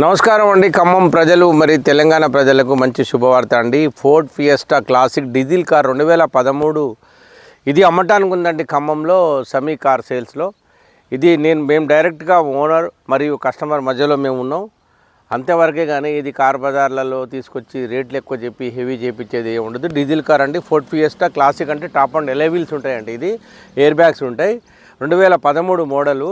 నమస్కారం అండి. ఖమ్మం ప్రజలు మరి తెలంగాణ ప్రజలకు మంచి శుభవార్త అండి. Ford Fiesta Classic diesel car రెండు వేల పదమూడు. ఇది అమ్మటానికి ఉందండి ఖమ్మంలో సమీ కార్ సేల్స్లో. ఇది నేను మేము డైరెక్ట్గా ఓనర్ మరియు కస్టమర్ మధ్యలో మేము ఉన్నాం. అంతేవరకే కానీ ఇది కార్ బజార్లలో తీసుకొచ్చి రేట్లు ఎక్కువ చెప్పి హెవీ చేపించేది ఏమి ఉండదు. డీజిల్ కార్ అండి ఫోర్డ్ ఫియస్టా క్లాసిక్ అంటే టాప్ అండ్ ఎలెవీల్స్ ఉంటాయండి ఇది. ఎయిర్ బ్యాగ్స్ ఉంటాయి. రెండు వేల పదమూడు మోడలు.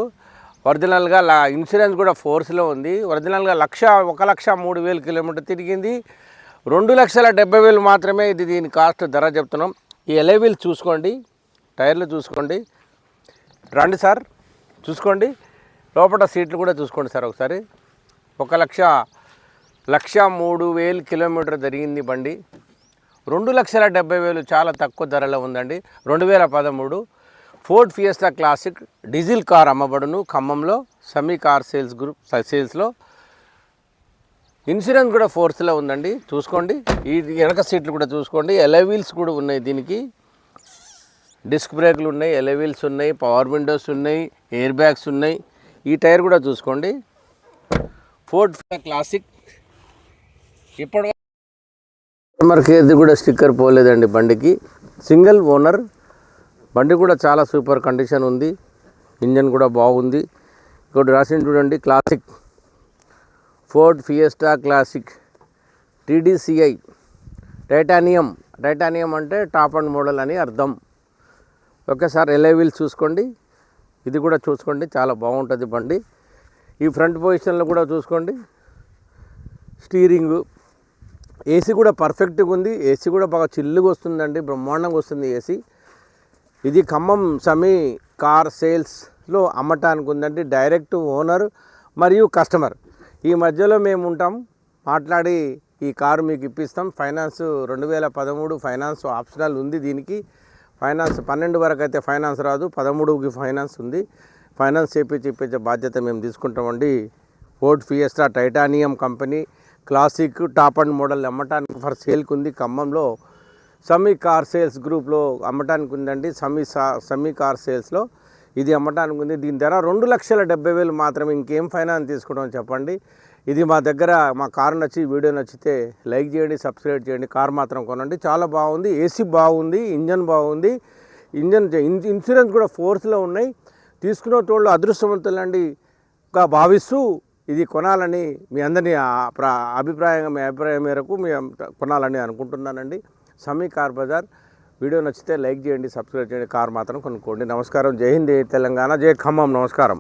ఒరిజినల్గా లా ఇన్సూరెన్స్ కూడా ఫోర్స్లో ఉంది. ఒరిజినల్గా లక్ష ఒక లక్ష మూడు వేలు కిలోమీటర్ తిరిగింది. రెండు లక్షల డెబ్బై వేలు మాత్రమే ఇది దీని కాస్ట్ ధర చెప్తున్నాం. ఈ ఎలైవీల్ చూసుకోండి. టైర్లు చూసుకోండి. రండి సార్. చూసుకోండి. లోపల సీట్లు కూడా చూసుకోండి సార్ ఒకసారి. ఒక లక్ష లక్ష మూడు వేలు కిలోమీటర్ జరిగింది బండి. రెండు లక్షల డెబ్బై వేలు చాలా తక్కువ ధరలో ఉందండి. రెండు వేల పదమూడు. Ford Fiesta Classic diesel car అమ్మబడును ఖమ్మంలో సమీ కార్ సేల్స్ గ్రూప్ సేల్స్లో. ఇన్సూరెన్స్ కూడా ఫోర్స్లో ఉందండి చూసుకోండి. ఈ వెనక సీట్లు కూడా చూసుకోండి. ఎలై వీల్స్ కూడా ఉన్నాయి దీనికి. డిస్క్ బ్రేక్లు ఉన్నాయి ఎలై వీల్స్ ఉన్నాయి పవర్ విండోస్ ఉన్నాయి ఎయిర్ బ్యాగ్స్ ఉన్నాయి. ఈ టైర్ కూడా చూసుకోండి. Ford Classic. ఇప్పటి కస్టమర్ కేర్ది కూడా స్టిక్కర్ పోలేదండి బండికి. సింగిల్ ఓనర్ బండి కూడా చాలా సూపర్ కండిషన్ ఉంది. ఇంజన్ కూడా బాగుంది. ఇక్కడ రాసింది చూడండి Classic. Ford Fiesta Classic. TDCi. Titanium. Titanium అంటే టాప్ అండ్ మోడల్ అని అర్థం. ఒకేసారి ఎలై వీల్స్ చూసుకోండి. ఇది కూడా చూసుకోండి చాలా బాగుంటుంది బండి. ఈ ఫ్రంట్ పొజిషన్లో కూడా చూసుకోండి. స్టీరింగు. ఏసీ కూడా పర్ఫెక్ట్గా ఉంది. ఏసీ కూడా బాగా చిల్లుగా వస్తుందండి బ్రహ్మాండంగా వస్తుంది ఏసీ. ఇది ఖమ్మం సమీ కార్ సేల్స్లో అమ్మటానికి ఉందండి డైరెక్ట్ ఓనర్ మరియు కస్టమర్. ఈ మధ్యలో మేము ఉంటాం మాట్లాడి ఈ కారు మీకు ఇప్పిస్తాం. ఫైనాన్స్ రెండు వేల పదమూడు ఫైనాన్స్ ఆప్షనల్ ఉంది దీనికి. ఫైనాన్స్ పన్నెండు వరకు అయితే ఫైనాన్స్ రాదు. పదమూడుకి ఫైనాన్స్ ఉంది. ఫైనాన్స్ చేపించి ఇప్పించే బాధ్యత మేము తీసుకుంటామండి. Ford Fiesta Titanium company Classic top end model అమ్మటానికి for సేల్కి ఉంది ఖమ్మంలో. సమీ కార్ సేల్స్ గ్రూప్లో అమ్మటానికి ఉందండి. సమీ సా సమీ కార్ సేల్స్లో ఇది అమ్మటానికి ఉంది. దీని ధర రెండు లక్షల డెబ్బై వేలు మాత్రమే. ఇంకేం ఫైనాన్స్ తీసుకోవడం చెప్పండి. ఇది మా దగ్గర మా కారు నచ్చి వీడియో నచ్చితే లైక్ చేయండి సబ్స్క్రైబ్ చేయండి. కార్ మాత్రం కొనండి. చాలా బాగుంది. ఏసీ బాగుంది. ఇంజన్ బాగుంది. ఇంజన్ ఇన్సూరెన్స్ కూడా ఫోర్స్లో ఉన్నాయి. తీసుకున్న తోళ్ళు అదృష్టవంతులండి భావిస్తూ ఇది కొనాలని మీ అందరినీ అభిప్రాయంగా మీ అభిప్రాయం మేరకు మీ కొనాలని అనుకుంటున్నానండి. సమీ కార్ బజార్. వీడియో నచ్చితే లైక్ చేయండి సబ్స్క్రైబ్ చేయండి కార్ మాత్రం కొనుక్కోండి. నమస్కారం. జై హింద్ తెలంగాణ జై ఖమ్మం. నమస్కారం.